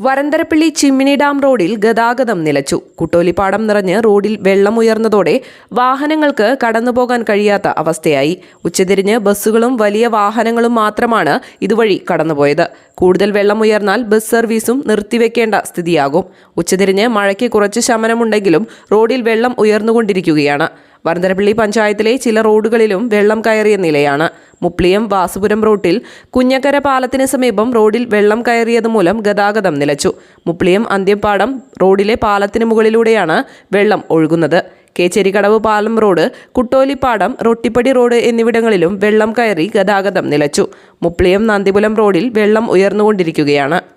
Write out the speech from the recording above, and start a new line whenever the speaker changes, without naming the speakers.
Varantharappilly Chimmini dam റോഡിൽ ഗതാഗതം നിലച്ചു. കുട്ടോലിപ്പാടം നിറഞ്ഞ് റോഡിൽ വെള്ളമുയർന്നതോടെ വാഹനങ്ങൾക്ക് കടന്നുപോകാൻ കഴിയാത്ത അവസ്ഥയായി. ഉച്ചതിരിഞ്ഞ് ബസ്സുകളും വലിയ വാഹനങ്ങളും മാത്രമാണ് ഇതുവഴി കടന്നുപോയത്. കൂടുതൽ വെള്ളമുയർന്നാൽ ബസ് സർവീസും നിർത്തിവെക്കേണ്ട സ്ഥിതിയാകും. ഉച്ചതിരിഞ്ഞ് മഴയ്ക്ക് കുറച്ച് ശമനമുണ്ടെങ്കിലും റോഡിൽ വെള്ളം ഉയർന്നുകൊണ്ടിരിക്കുകയാണ്. വരന്തരപ്പള്ളി പഞ്ചായത്തിലെ ചില റോഡുകളിലും വെള്ളം കയറിയ നിലയാണ്. മുപ്ലിയം വാസുപുരം റോട്ടിൽ കുഞ്ഞക്കര പാലത്തിന് സമീപം റോഡിൽ വെള്ളം കയറിയത് മൂലം ഗതാഗതം നിലച്ചു. മുപ്ലിയം അന്ത്യപ്പാടം റോഡിലെ പാലത്തിന് മുകളിലൂടെയാണ് വെള്ളം ഒഴുകുന്നത്. കേച്ചേരിക്കടവ് പാലം റോഡ് കുട്ടോലിപ്പാടം റൊട്ടിപ്പടി റോഡ് എന്നിവിടങ്ങളിലും വെള്ളം കയറി ഗതാഗതം നിലച്ചു. മുപ്ലിയം നന്ദിപുലം റോഡിൽ വെള്ളം ഉയർന്നുകൊണ്ടിരിക്കുകയാണ്.